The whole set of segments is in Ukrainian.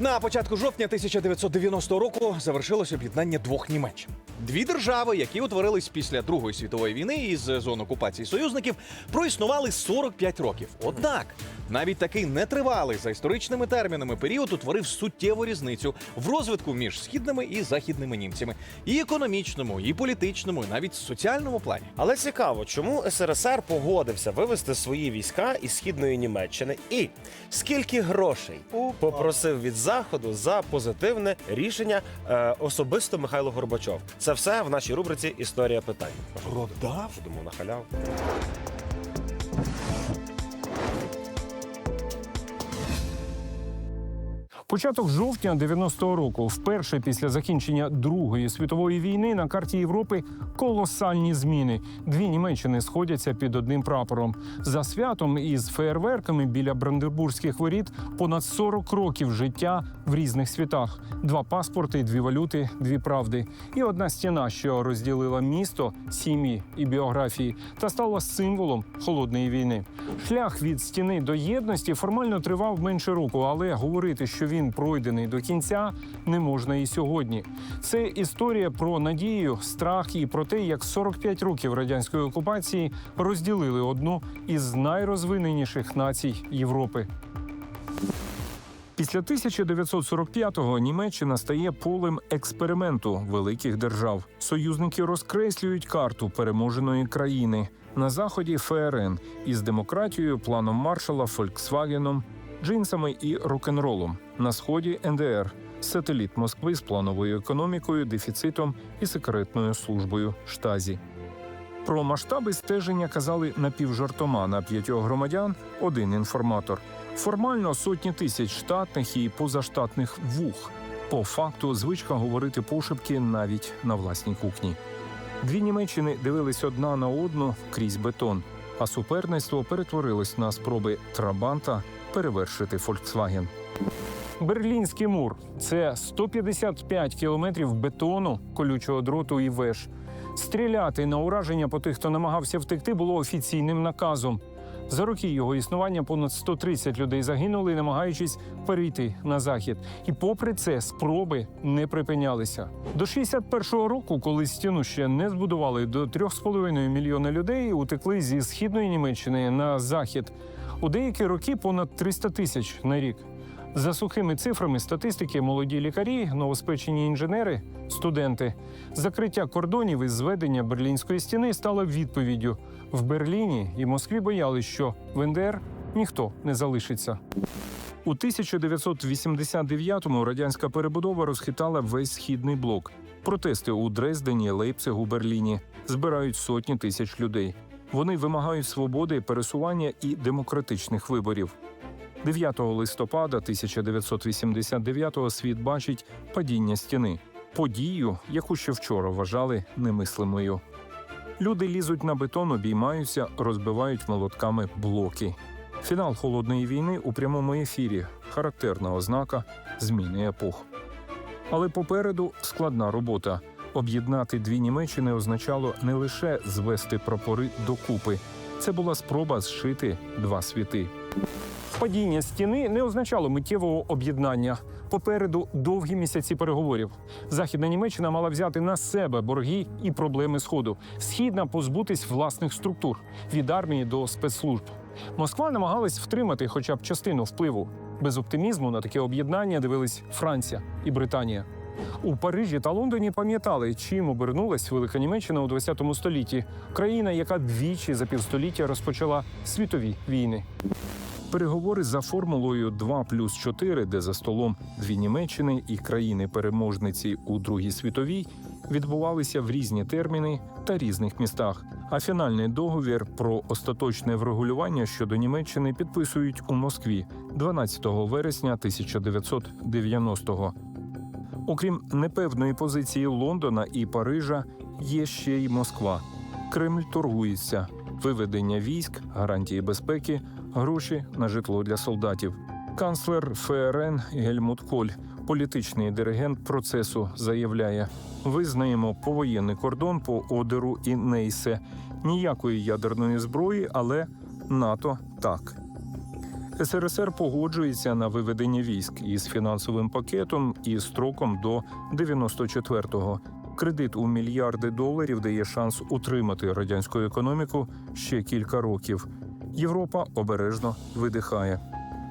На початку жовтня 1990 року завершилось об'єднання двох Німеччин. Дві держави, які утворились після Другої світової війни із зон окупації союзників, проіснували 45 років. Однак навіть такий нетривалий за історичними термінами період утворив суттєву різницю в розвитку між східними і західними німцями, і економічному, і політичному, і навіть соціальному плані. Але цікаво, чому СРСР погодився вивести свої війська із східної Німеччини і скільки грошей попросив від заходу за позитивне рішення е, особисто Михайло Горбачов. Це все в нашій рубриці Історія питань. Продав? Будемо на халяву. Початок жовтня 90-го року, вперше після закінчення Другої світової війни, на карті Європи колосальні зміни. Дві Німеччини сходяться під одним прапором. За святом із феєрверками біля Бранденбурзьких воріт понад 40 років життя в різних світах: два паспорти, дві валюти, дві правди. І одна стіна, що розділила місто, сім'ї і біографії, та стала символом холодної війни. Шлях від стіни до єдності формально тривав менше року, але говорити, що він пройдений до кінця, не можна і сьогодні. Це історія про надію, страх і про те, як 45 років радянської окупації розділили одну із найрозвиненіших націй Європи. Після 1945-го Німеччина стає полем експерименту великих держав. Союзники розкреслюють карту переможеної країни на заході ФРН із демократією, планом маршала, Фольксвагеном, джинсами і рок-н-ролом. На сході НДР сателіт Москви з плановою економікою, дефіцитом і секретною службою штазі. Про масштаби стеження казали напівжартома на п'ятьох громадян один інформатор. Формально сотні тисяч штатних і позаштатних вух. По факту звичка говорити пошепки навіть на власній кухні. Дві Німеччини дивились одна на одну крізь бетон, а суперництво перетворилось на спроби Трабанта перевершити Фольксваген. Берлінський мур це 155 кілометрів бетону, колючого дроту і веж. Стріляти на ураження по тих, хто намагався втекти, було офіційним наказом. За роки його існування понад 130 людей загинули, намагаючись перейти на захід. І попри це спроби не припинялися. До 61-го року, коли стіну ще не збудували, до 3,5 мільйона людей утекли зі східної Німеччини на захід. У деякі роки понад 300 тисяч на рік. За сухими цифрами статистики, молоді лікарі, новоспечені інженери, студенти. Закриття кордонів і зведення берлінської стіни стало відповіддю. В Берліні і Москві боялись, що в НДР ніхто не залишиться. У 1989-му радянська перебудова розхитала весь східний блок. Протести у Дрездені, Лейпцигу, Берліні збирають сотні тисяч людей. Вони вимагають свободи, пересування і демократичних виборів. 9 листопада 1989-го світ бачить падіння стіни, подію, яку ще вчора вважали немислимою. Люди лізуть на бетон, обіймаються, розбивають молотками блоки. Фінал холодної війни у прямому ефірі характерна ознака зміни епох. Але попереду складна робота. Об'єднати дві Німеччини означало не лише звести прапори докупи. Це була спроба зшити два світи. Падіння стіни не означало миттєвого об'єднання. Попереду довгі місяці переговорів. Західна Німеччина мала взяти на себе борги і проблеми сходу. Східна позбутись власних структур від армії до спецслужб. Москва намагалась втримати хоча б частину впливу. Без оптимізму на таке об'єднання дивились Франція і Британія. У Парижі та Лондоні пам'ятали, чим обернулась Велика Німеччина у ХХ столітті. Країна, яка двічі за півстоліття розпочала світові війни. Переговори за формулою 2 плюс 4, де за столом дві Німеччини і країни-переможниці у Другій світовій, відбувалися в різні терміни та різних містах. А фінальний договір про остаточне врегулювання щодо Німеччини підписують у Москві 12 вересня 1990-го. Окрім непевної позиції Лондона і Парижа, є ще й Москва. Кремль торгується, виведення військ, гарантії безпеки, гроші на житло для солдатів. Канцлер ФРН Гельмут Коль, політичний диригент процесу, заявляє: визнаємо повоєнний кордон по Одеру і Нейсе. Ніякої ядерної зброї, але НАТО так. СРСР погоджується на виведення військ із фінансовим пакетом і строком до 94-го. Кредит у мільярди доларів дає шанс утримати радянську економіку ще кілька років. Європа обережно видихає.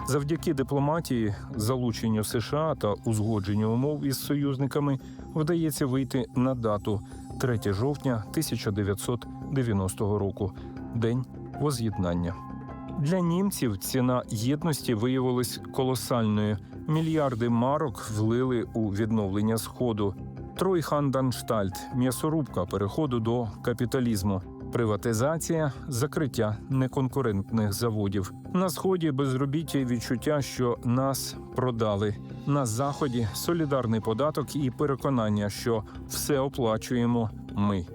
Завдяки дипломатії, залученню США та узгодженню умов із союзниками вдається вийти на дату 3 жовтня 1990 року, день воз'єднання. Для німців ціна єдності виявилась колосальною. Мільярди марок влили у відновлення сходу. Тройханданштальт, м'ясорубка переходу до капіталізму, приватизація, закриття неконкурентних заводів. На сході безробіття і відчуття, що нас продали. На заході солідарний податок і переконання, що все оплачуємо ми.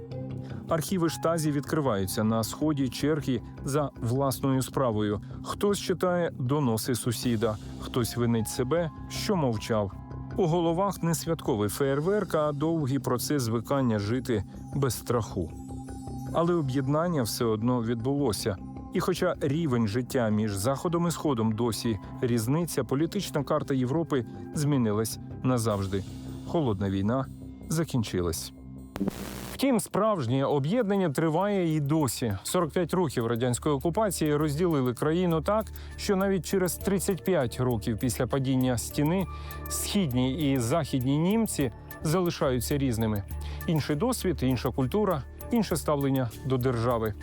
Архіви штазі відкриваються на сході черги за власною справою. Хтось читає доноси сусіда, хтось винить себе, що мовчав. У головах не святковий феєрверк, а довгий процес звикання жити без страху. Але об'єднання все одно відбулося. І хоча рівень життя між заходом і сходом досі різниця, політична карта Європи змінилась назавжди. Холодна війна закінчилась. Втім, справжнє об'єднання триває і досі. 45 років радянської окупації розділили країну так, що навіть через 35 років після падіння стіни східні і західні німці залишаються різними. Інший досвід, інша культура, інше ставлення до держави.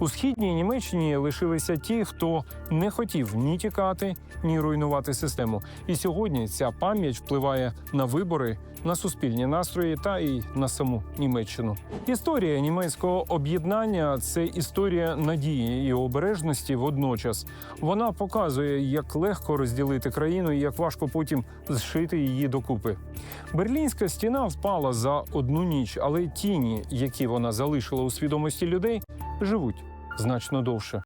У східній Німеччині лишилися ті, хто не хотів ні тікати, ні руйнувати систему. І сьогодні ця пам'ять впливає на вибори, на суспільні настрої та і на саму Німеччину. Історія німецького об'єднання це історія надії і обережності водночас. Вона показує, як легко розділити країну і як важко потім зшити її докупи. Берлінська стіна впала за одну ніч, але тіні, які вона залишила у свідомості людей, живуть значно довше.